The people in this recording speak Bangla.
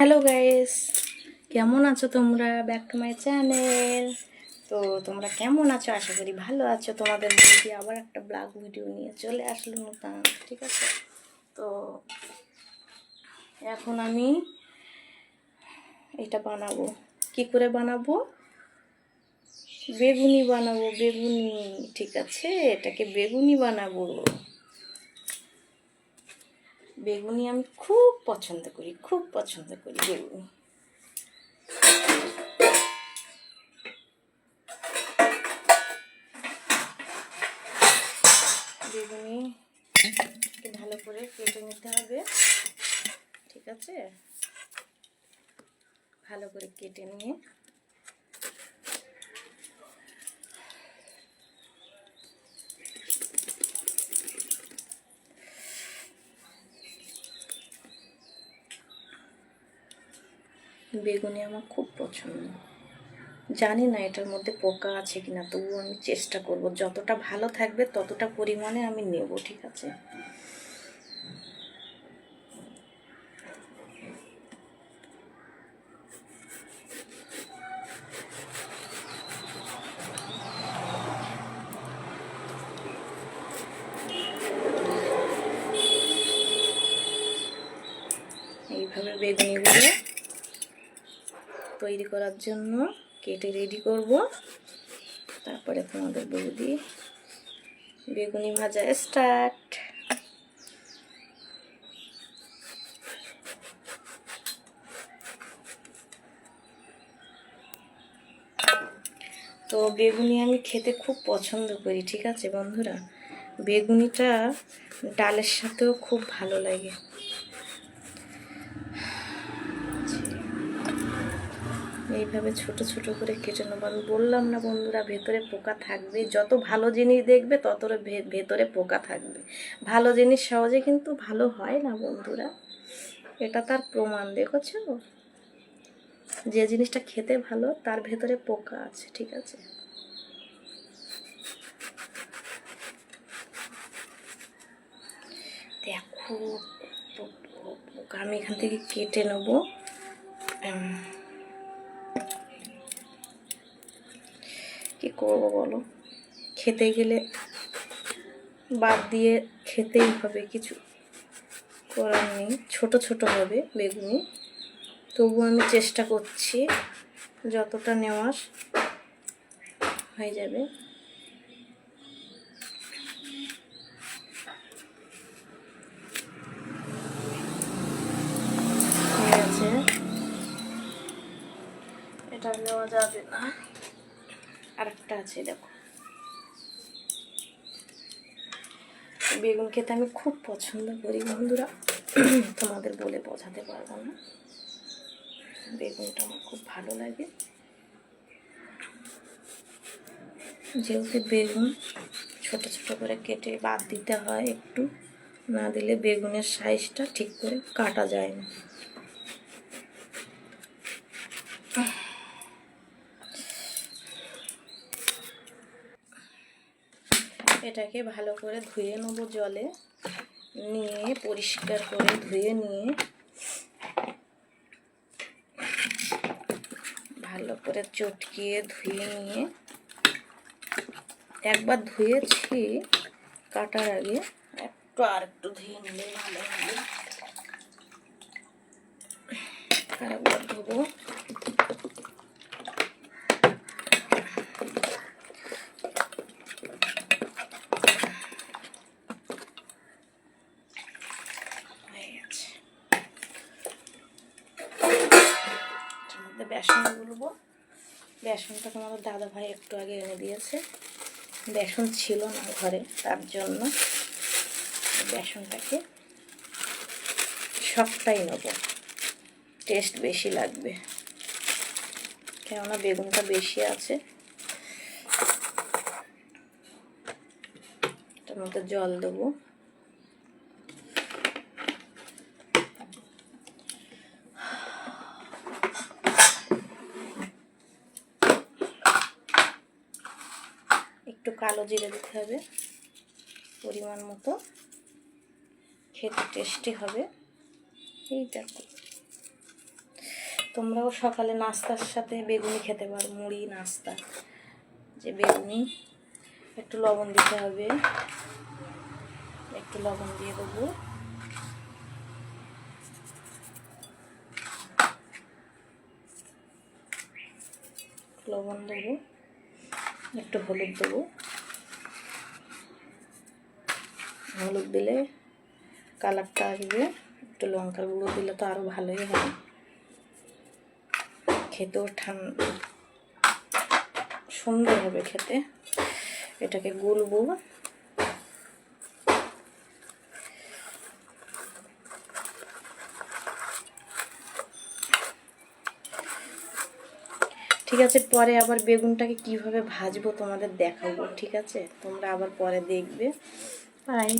হ্যালো গাইস কেমন আছো তোমরা? ব্যাক টু মাই চ্যানেল তো তোমরা কেমন আছো? আশা করি ভালো আছো। তোমাদের মধ্যে আবার একটা ব্লগ ভিডিও নিয়ে চলে আসলো নতুন ঠিক আছে? তো এখন আমি এটা বানাবো। কি করে বানাবো? বেগুনি বানাবো, বেগুনি, ঠিক আছে? এটাকে বেগুনি বানাবো। বেগুনি আমি খুব পছন্দ করি, খুব পছন্দ করি বেগুনি। বেগুনি ভালো করে কেটে নিতে হবে, ঠিক আছে? ভালো করে কেটে নিয়ে বেগুনি আমার খুব পছন্দ। জানি না এটার মধ্যে পোকা আছে কি না তবুও আমি চেষ্টা করব। যতটা ভালো থাকবে ততটা পরিমাণে আমি নেব, ঠিক আছে? এইভাবে বেগুনিগুলো তৈরি করার জন্য কেটে রেডি করব। তারপরে তোমাদের বৌদি বেগুনি ভাজা স্টার্ট তো বেগুনি আমি খেতে খুব পছন্দ করি, ঠিক আছে বন্ধুরা? বেগুনিটা ডালের সাথেও খুব ভালো লাগে। এইভাবে ছোট ছোট করে কেটে নেব। আমি বললাম না বন্ধুরা, ভেতরে পোকা থাকবে। যত ভালো জিনিস দেখবে তত ভেতরে পোকা থাকবে। ভালো জিনিস সহজে কিন্তু ভালো হয় না বন্ধুরা। এটা তার প্রমাণ, দেখেছ? যে জিনিসটা খেতে ভালো, তার ভেতরে পোকা আছে, ঠিক আছে? দেখো পোকা আমি এখান থেকে কেটে নেব। কি করব বলো? খেতে গেলে বাদ দিয়ে খেতেই হবে কিছু করার নেই। ছোট ছোট হবে বেগুনি। তবু আমি চেষ্টা করছি যতটা নেওয়ার হয়ে যাবে। এটা নেওয়া যাবে না। আরেকটা আছে, দেখো। বেগুন খেতে আমি খুব পছন্দ করি বন্ধুরা। তোমাদের বলে বোঝাতে পারব না। বেগুনটা আমার খুব ভালো লাগে। যেহেতু বেগুন ছোট ছোট করে কেটে বাদ দিতে হয় একটু, না দিলে বেগুনের সাইজটা ঠিক করে কাটা যায় না। এটাকে ভালো করে ধুয়ে নেব জলে। নিয়ে পরিষ্কার করে ধুয়ে নিয়ে ভালো করে চটকিয়ে ধুয়ে নিয়ে একবার ধুয়েছি কাটার আগে একটু আর একটু ধুয়ে নিলে ভালো হবে। আর একবার ধুবো। বেসন গুলবো। বেসনটা তোমাদের দাদা ভাই একটু আগে এনে দিয়েছে। বেসন ছিল না ঘরে, তার জন্য বেসনটাকে সবটাই নেব। টেস্ট বেশি লাগবে। কেননা বেগুনটা বেশি আছে। এটার জল দেবো। একটু কালো জিরে দিতে হবে, পরিমাণ মতো। খেতে টেস্টি হবে। এই দেখো। তোমরাও সকালে নাস্তার সাথে বেগুনি খেতে পারো, মুড়ি, নাস্তা। যে বেগুনি, একটু লবণ দিতে হবে। একটু লবণ দিয়ে দেবো। লবণ দেবো। একটু হলুদ দেবো। হলুদ দিলে কালারটা আসবে। একটু লঙ্কার গুঁড়ো দিলে তো আরও ভালোই হয় খেতেও ঠান্ডা সুন্দর হবে খেতে। এটাকে গুলবো। ঠিক আছে, পরে আবার বেগুনটাকে কীভাবে ভাজবো তোমাদের দেখাবো, ঠিক আছে? তোমরা আবার পরে দেখবে। বাই